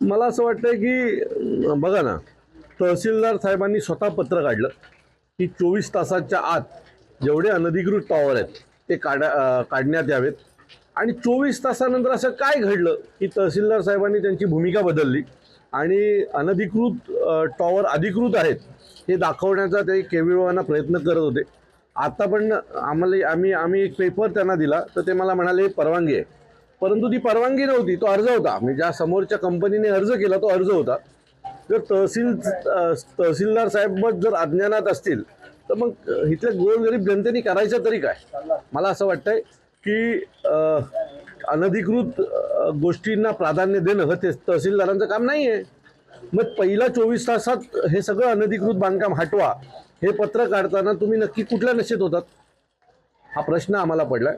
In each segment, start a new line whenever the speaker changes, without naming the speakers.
मला असं वाटतं की बघा ना तहसीलदार साहेबांनी स्वतः पत्र काढलं की चोवीस तासाच्या आत जेवढे अनधिकृत टॉवर आहेत ते काढा काढण्यात यावेत. आणि चोवीस तासानंतर असं काय घडलं की तहसीलदार साहेबांनी त्यांची भूमिका बदलली आणि अनधिकृत टॉवर अधिकृत आहेत हे दाखवण्याचा ते केविळवाना प्रयत्न करत होते. आता पण आम्हाला आम्ही आम्ही एक पेपर त्यांना दिला तर ते मला म्हणाले "हे परवानगी आहे. परंतु ती परवानगी नव्हती तो अर्ज होता. म्हणजे ज्या समोरच्या कंपनीने अर्ज केला तो अर्ज होता. जर तहसील तहसीलदार साहेब जर अज्ञानात असतील तर मग इथल्या गोरगरीब जनतेने करायचं तरी काय? मला असं वाटतंय की अनधिकृत गोष्टींना प्राधान्य देणं हे ते तहसीलदारांचं काम नाही आहे मग पहिल्या चोवीस तासात हे सगळं अनधिकृत बांधकाम हटवा हे पत्र काढताना तुम्ही नक्की कुठल्या नशेत होतात? हा प्रश्न आम्हाला पडलाय.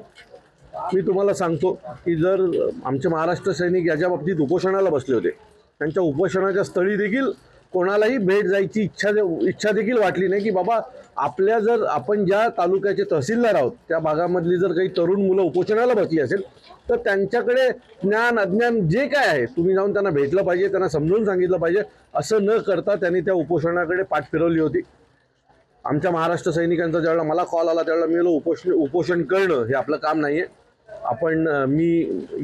मी तुम्हाला सांगतो की जर आमचे महाराष्ट्र सैनिक याच्या बाबतीत उपोषणाला बसले होते त्यांच्या उपोषणाच्या स्थळी देखील कोणालाही भेट जायची इच्छा दे इच्छा देखील वाटली नाही की बाबा आपल्या जर आपण ज्या तालुक्याचे तहसीलदार आहोत त्या भागामधली जर काही तरुण मुलं उपोषणाला बसली असेल तर त्यांच्याकडे ज्ञान अज्ञान जे काय आहे तुम्ही जाऊन त्यांना भेटलं पाहिजे त्यांना समजून सांगितलं पाहिजे असं न करता त्यांनी त्या उपोषणाकडे पाठ फिरवली होती. आमच्या महाराष्ट्र सैनिकांचा ज्यावेळेला मला कॉल आला त्यावेळेला मी उपोषण उपोषण करणं हे आपलं काम नाही आहे आपण मी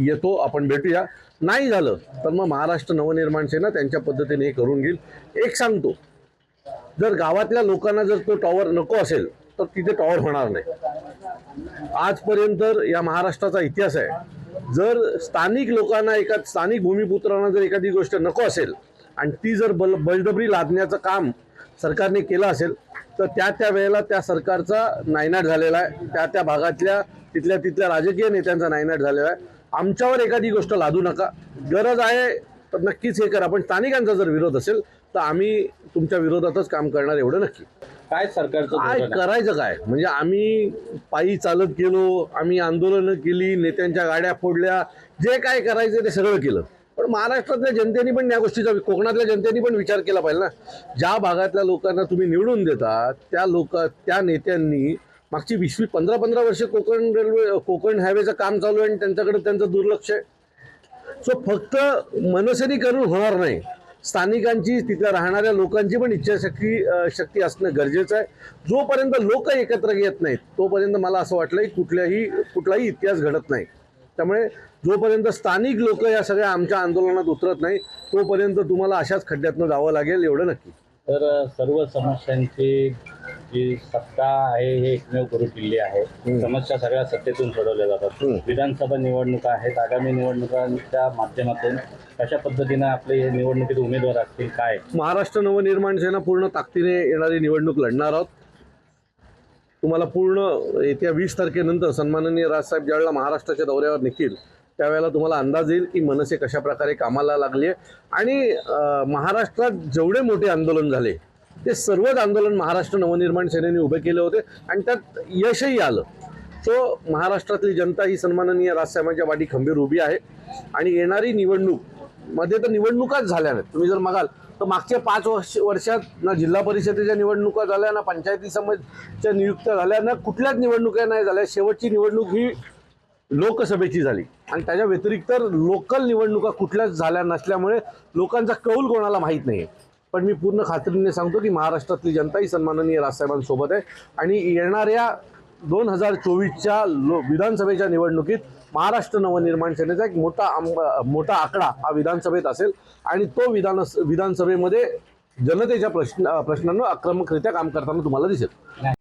येतो आपण भेटूया. नाही झालं तर मग महाराष्ट्र नवनिर्माण सेना त्यांच्या पद्धतीने हे करून घेईल. एक सांगतो जर गावातल्या लोकांना जर तो टॉवर नको असेल तर तिथे टॉवर होणार नाही. आजपर्यंत या महाराष्ट्राचा इतिहास आहे. जर स्थानिक लोकांना एका स्थानिक भूमिपुत्रांना जर एखादी गोष्ट नको असेल आणि ती जर बल बळजबरी लादण्याचं काम सरकारने केलं असेल तर त्या त्या वेळेला त्या सरकारचा नायनाट झालेला आहे. त्या त्या भागातल्या तिथल्या तिथल्या राजकीय नेत्यांचा नायनाट झालेला आहे. आमच्यावर एखादी गोष्ट लादू नका. गरज आहे तर नक्कीच हे करा. पण स्थानिकांचा जर विरोध असेल तर आम्ही तुमच्या विरोधातच काम करणार एवढं नक्की.
काय सरकारचं
काय? करायचं काय? म्हणजे आम्ही पायी चालत गेलो आम्ही आंदोलनं केली नेत्यांच्या गाड्या फोडल्या जे काय करायचं ते सगळं केलं. पण महाराष्ट्रातल्या जनतेने पण या गोष्टीचा कोकणातल्या जनतेने पण विचार केला पाहिजे ना. ज्या भागातल्या लोकांना तुम्ही निवडून देता त्या लोक त्या नेत्यांनी मागची वीस वीस पंधरा पंधरा वर्ष कोकण रेल्वे कोकण हायवेचं काम चालू आहे आणि त्यांच्याकडे त्यांचं दुर्लक्ष आहे. सो फक्त मनसेनी करून होणार नाही. स्थानिकांची तिथल्या राहणाऱ्या लोकांची पण इच्छाशक्ती शक्ती असणं गरजेचं आहे. जोपर्यंत लोक एकत्र येत नाहीत तोपर्यंत मला असं वाटलं की कुठल्याही कुठलाही इतिहास घडत नाही. त्यामुळे जोपर्यंत स्थानिक लोक या सगळ्या आमच्या आंदोलनात उतरत नाही तोपर्यंत तुम्हाला अशाच खड्ड्यातनं जावं लागेल एवढं नक्की.
तर सर्व समस्यांची जी सत्ता आहे हे एकमेव गुरु किल्ली आहे. समस्या सगळ्या सत्तेतून सोडवल्या जातात. विधानसभा निवडणुका आहेत आगामी निवडणुकांच्या माध्यमातून कशा पद्धतीनं आपले हे निवडणुकीत उमेदवार असतील काय?
महाराष्ट्र नवनिर्माण सेना पूर्ण ताकदीने येणारी निवडणूक लढणार आहोत. तुम्हाला पूर्ण येत्या वीस तारखेनंतर सन्माननीय राजसाहेब ज्यावेळेला महाराष्ट्राच्या दौऱ्यावर निघतील त्यावेळेला तुम्हाला अंदाज येईल की मनसे कशा प्रकारे कामाला लागली आहे आणि महाराष्ट्रात जेवढे मोठे आंदोलन झाले ते सर्वच आंदोलन महाराष्ट्र नवनिर्माण सेनेने उभे केले होते आणि त्यात यशही आलं. सो महाराष्ट्रातली जनता ही सन्माननीय राजसाहेबांच्या वाटी खंबीर उभी आहे. आणि येणारी निवडणूकमध्ये तर निवडणुकाच झाल्या नाहीत. तुम्ही जर मागाल तर मागच्या पाच वर्ष वर्षात ना जिल्हा परिषदेच्या निवडणुका झाल्या ना पंचायती समाजच्या नियुक्त्या झाल्या ना कुठल्याच निवडणुका नाही झाल्या. शेवटची निवडणूक ही लोकसभेची झाली. आणि त्याच्या व्यतिरिक्त लोकल निवडणुका कुठल्याच झाल्या नसल्यामुळे लोकांचा कौल कोणाला माहीत नाही पण मी पूर्ण खात्रीने सांगतो की महाराष्ट्रातली जनता ही सन्माननीय राजसाहेबांसोबत आहे. आणि येणाऱ्या दोन हजार चोवीसच्या लो विधानसभेच्या निवडणुकीत महाराष्ट्र नवनिर्माण सेनेचा एक मोठा आंब मोठा आकडा हा विधानसभेत असेल. आणि तो विधान विधानसभेमध्ये जनतेच्या प्रश्न प्रश्नांवर आक्रमकरित्या काम करताना तुम्हाला दिसेल.